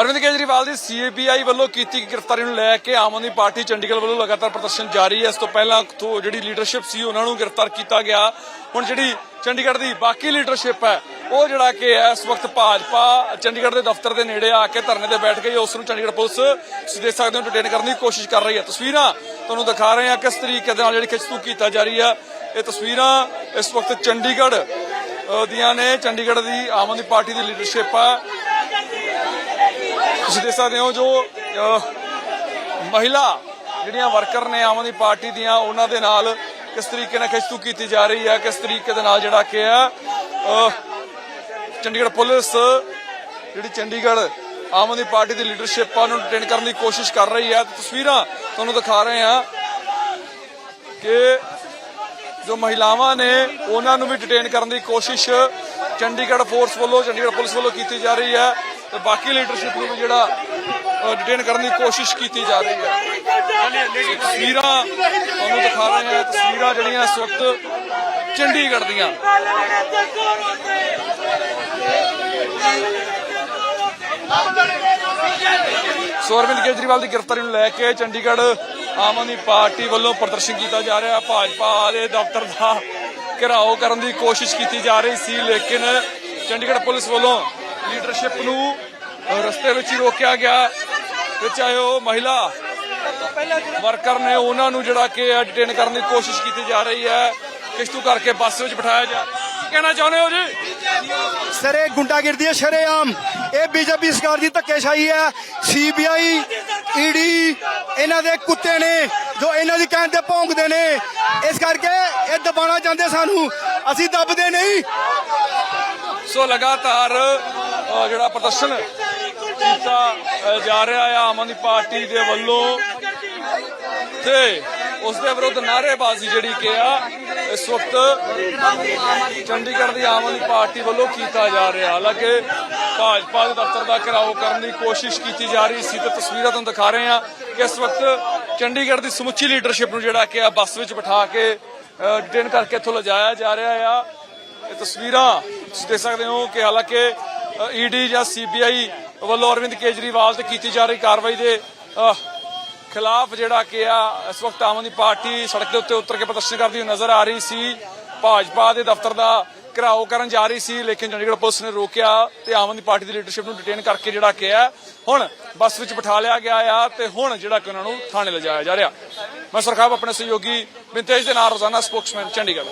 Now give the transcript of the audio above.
ਅਰਵਿੰਦ ਕੇਜਰੀਵਾਲ ਦੀ CBI ਵੱਲੋਂ ਕੀਤੀ ਗਈ ਗ੍ਰਿਫਤਾਰੀ ਨੂੰ ਲੈ ਕੇ ਆਮ ਆਦਮੀ ਪਾਰਟੀ ਚੰਡੀਗੜ੍ਹ ਵੱਲੋਂ ਲਗਾਤਾਰ ਪ੍ਰਦਰਸ਼ਨ ਜਾਰੀ ਹੈ। ਇਸ ਤੋਂ ਪਹਿਲਾਂ ਜਿਹੜੀ ਲੀਡਰਸ਼ਿਪ ਸੀ, ਉਹਨਾਂ ਨੂੰ ਗ੍ਰਿਫਤਾਰ ਕੀਤਾ ਗਿਆ। ਹੁਣ ਜਿਹੜੀ ਚੰਡੀਗੜ੍ਹ ਦੀ ਬਾਕੀ ਲੀਡਰਸ਼ਿਪ ਹੈ, ਉਹ ਜਿਹੜਾ ਕਿ ਹੈ, ਇਸ ਵਕਤ ਭਾਜਪਾ ਚੰਡੀਗੜ੍ਹ ਦੇ ਦਫ਼ਤਰ ਦੇ ਨੇੜੇ ਆ ਕੇ ਧਰਨੇ ਤੇ ਬੈਠ ਗਈ ਉਸ ਨੂੰ ਚੰਡੀਗੜ੍ਹ ਪੁਲਿਸ ਤੁਸੀਂ ਦੇਖ ਸਕਦੇ ਹੋ ਡਿਟੇਨ ਕਰਨ ਦੀ ਕੋਸ਼ਿਸ਼ ਕਰ ਰਹੀ ਹੈ। ਤਸਵੀਰਾਂ ਤੁਹਾਨੂੰ ਦਿਖਾ ਰਹੇ ਹਾਂ ਕਿਸ ਤਰੀਕੇ ਦੇ ਨਾਲ ਜਿਹੜੀ ਖਿੱਚਤੂ ਕੀਤਾ ਜਾ ਰਹੀ ਹੈ। ਇਹ ਤਸਵੀਰਾਂ ਇਸ ਵਕਤ ਚੰਡੀਗੜ੍ਹ ਦੀਆਂ ਨੇ। ਚੰਡੀਗੜ੍ਹ ਦੀ ਆਮ ਆਦਮੀ ਪਾਰਟੀ ਦੀ ਲੀਡਰਸ਼ਿਪ ਆ। ਤੁਸੀਂ ਦੇਖ ਸਕਦੇ ਹੋ ਜੋ ਮਹਿਲਾ ਜਿਹੜੀਆਂ ਵਰਕਰ ਨੇ ਆਮ ਆਦਮੀ ਪਾਰਟੀ ਦੀਆਂ, ਉਹਨਾਂ ਦੇ ਨਾਲ ਕਿਸ ਤਰੀਕੇ ਨਾਲ ਖਿੱਚਤੂ ਕੀਤੀ ਜਾ ਰਹੀ ਹੈ, ਕਿਸ ਤਰੀਕੇ ਦੇ ਨਾਲ ਜਿਹੜਾ ਕਿ ਆ ਚੰਡੀਗੜ੍ਹ ਪੁਲਿਸ ਜਿਹੜੀ ਚੰਡੀਗੜ੍ਹ ਆਮ ਆਦਮੀ ਪਾਰਟੀ ਦੀ ਲੀਡਰਸ਼ਿਪ ਆ ਨੂੰ ਡਿਟੇਨ ਕਰਨ ਦੀ ਕੋਸ਼ਿਸ਼ ਕਰ ਰਹੀ ਹੈ। ਤਸਵੀਰਾਂ ਤੁਹਾਨੂੰ ਦਿਖਾ ਰਹੇ ਹਾਂ ਕਿ ਜੋ ਮਹਿਲਾਵਾਂ ਨੇ, ਉਹਨਾਂ ਨੂੰ ਵੀ ਡਿਟੇਨ ਕਰਨ ਦੀ ਕੋਸ਼ਿਸ਼ ਚੰਡੀਗੜ੍ਹ ਫੋਰਸ ਵੱਲੋਂ, ਚੰਡੀਗੜ੍ਹ ਪੁਲਿਸ ਵੱਲੋਂ ਕੀਤੀ ਜਾ ਰਹੀ ਹੈ। ਤੇ ਬਾਕੀ ਲੀਡਰਸ਼ਿਪ ਨੂੰ ਵੀ ਜਿਹੜਾ ਡਿਟੇਨ ਕਰਨ ਦੀ ਕੋਸ਼ਿਸ਼ ਕੀਤੀ ਜਾ ਰਹੀ ਹੈ। ਤਸਵੀਰਾਂ ਤੁਹਾਨੂੰ ਦਿਖਾ ਰਹੇ ਹਾਂ। ਤਸਵੀਰਾਂ ਜਿਹੜੀਆਂ ਇਸ ਵਕਤ ਚੰਡੀਗੜ੍ਹ ਦੀਆਂ। ਸੋ ਅਰਵਿੰਦ ਕੇਜਰੀਵਾਲ ਦੀ ਗ੍ਰਿਫਤਾਰੀ ਨੂੰ ਲੈ ਕੇ ਚੰਡੀਗੜ੍ਹ ਆਮ ਆਦਮੀ ਪਾਰਟੀ ਵੱਲੋਂ ਪ੍ਰਦਰਸ਼ਨ ਕੀਤਾ ਜਾ ਰਿਹਾ। ਭਾਜਪਾ ਦੇ ਦਫ਼ਤਰ ਦਾ ਘਿਰਾਓ ਕਰਨ ਦੀ ਕੋਸ਼ਿਸ਼ ਕੀਤੀ ਜਾ ਰਹੀ ਸੀ, ਲੇਕਿਨ ਚੰਡੀਗੜ੍ਹ ਪੁਲਿਸ ਵੱਲੋਂ ਲੀਡਰਸ਼ਿਪ ਨੂੰ ਰਸਤੇ ਵਿੱਚ ਹੀ ਰੋਕਿਆ ਗਿਆ। ਤੇ ਚਾਹੇ ਉਹ ਮਹਿਲਾ ਵਰਕਰ ਨੇ ਉਹਨਾਂ ਨੂੰ ਜਿਹੜਾ ਕਿ ਡਿਟੇਨ ਕਰਨ ਦੀ ਕੋਸ਼ਿਸ਼ ਕੀਤੀ ਜਾ ਰਹੀ ਹੈ। ਕਿਸ਼ਤੂ ਕਰਕੇ ਬੱਸ ਵਿੱਚ ਬਿਠਾਇਆ ਜਾ ਕਹਿਣਾ ਚਾਹੁੰਦੇ ਹੋ ਜੀ? ਸਰ ਇਹ ਗੁੰਡਾਗਰਦੀ ਹੈ ਸ਼ਰੇਆਮ। ਇਹ ਬੀਜੇਪੀ ਸਰਕਾਰ ਦੀ ਧੱਕੇਸ਼ਾਹੀ ਹੈ। ਸੀਬੀਆਈ ਈਡੀ ਇਹਨਾਂ ਦੇ ਕੁੱਤੇ ਨੇ ਜੋ ਇਹਨਾਂ ਦੀ ਕਹਿਣ ਤੇ ਭੌਂਕਦੇ ਨੇ। ਇਸ ਕਰਕੇ ਇਹ ਦਬਾਉਣਾ ਚਾਹੁੰਦੇ ਸਾਨੂੰ। ਅਸੀਂ ਦੱਬਦੇ ਨਹੀਂ। ਸੋ ਲਗਾਤਾਰ ਜਿਹੜਾ ਪ੍ਰਦਰਸ਼ਨ ਕੀਤਾ ਜਾ ਰਿਹਾ ਹੈ ਆਮ ਆਦਮੀ ਪਾਰਟੀ ਦੇ ਵੱਲੋਂ। ਤੇ ਉਸ ਦੇ ਵਿਰੁੱਧ ਨਾਅਰੇਬਾਜ਼ੀ ਜਿਹੜੀ ਕਿ ਆ, ਇਸ ਵਕਤ ਚੰਡੀਗੜ੍ਹ ਦੀ ਆਮ ਆਦਮੀ ਪਾਰਟੀ ਵੱਲੋਂ ਕੀਤਾ ਜਾ ਰਿਹਾ। ਹਾਲਾਂਕਿ ਭਾਜਪਾ ਦੇ ਦਫ਼ਤਰ ਦਾ ਘਿਰਾਓ ਕਰਨ ਦੀ ਕੋਸ਼ਿਸ਼ ਕੀਤੀ ਜਾ ਰਹੀ ਸੀ, ਤੇ ਤਸਵੀਰਾਂ ਤੁਹਾਨੂੰ ਦਿਖਾ ਰਹੇ ਹਾਂ ਕਿ ਇਸ ਵਕਤ ਚੰਡੀਗੜ੍ਹ ਦੀ ਸਮੁੱਚੀ ਲੀਡਰਸ਼ਿਪ ਨੂੰ ਜਿਹੜਾ ਕਿ ਆ ਬੱਸ ਵਿੱਚ ਬਿਠਾ ਕੇ ਡਿਟੇਨ ਕਰਕੇ ਇੱਥੋਂ ਲਿਜਾਇਆ ਜਾ ਰਿਹਾ ਆ। ਇਹ ਤਸਵੀਰਾਂ ਤੁਸੀਂ ਦੇਖ ਸਕਦੇ ਹੋ ਕਿ ਹਾਲਾਂਕਿ ਈਡੀ ਜਾਂ ਸੀਬੀਆਈ ਵੱਲੋਂ ਅਰਵਿੰਦ ਕੇਜਰੀਵਾਲ ਤੇ ਕੀਤੀ ਜਾ ਰਹੀ ਕਾਰਵਾਈ ਦੇ ਖਿਲਾਫ ਜਿਹੜਾ ਕਿ ਆ, ਇਸ ਵਕਤ ਆਮ ਆਦਮੀ ਪਾਰਟੀ ਸੜਕ ਦੇ ਉੱਤੇ ਉਤਰ ਕੇ ਪ੍ਰਦਰਸ਼ਨ ਕਰਦੀ ਹੋਈ ਨਜ਼ਰ ਆ ਰਹੀ ਸੀ। ਭਾਜਪਾ ਦੇ ਦਫ਼ਤਰ ਦਾ ਘਿਰਾਓ ਕਰਨ ਜਾ ਰਹੀ ਸੀ, ਲੇਕਿਨ ਚੰਡੀਗੜ੍ਹ ਪੁਲਿਸ ਨੇ ਰੋਕਿਆ ਤੇ ਆਮ ਆਦਮੀ ਪਾਰਟੀ ਦੀ ਲੀਡਰਸ਼ਿਪ ਨੂੰ ਡਿਟੇਨ ਕਰਕੇ ਜਿਹੜਾ ਕਿ ਆ, ਹੁਣ ਬੱਸ ਵਿੱਚ ਬਿਠਾ ਲਿਆ ਗਿਆ ਆ ਤੇ ਹੁਣ ਜਿਹੜਾ ਕਿ ਉਹਨਾਂ ਨੂੰ ਥਾਣੇ ਲਿਜਾਇਆ ਜਾ ਰਿਹਾ। ਮੈਂ ਸਰਖਾਬ, ਆਪਣੇ ਸਹਿਯੋਗੀ ਵਿੰਤੇਜ ਦੇ ਨਾਲ ਰੋਜ਼ਾਨਾ ਸਪੋਕਸਮੈਨ, ਚੰਡੀਗੜ੍ਹ।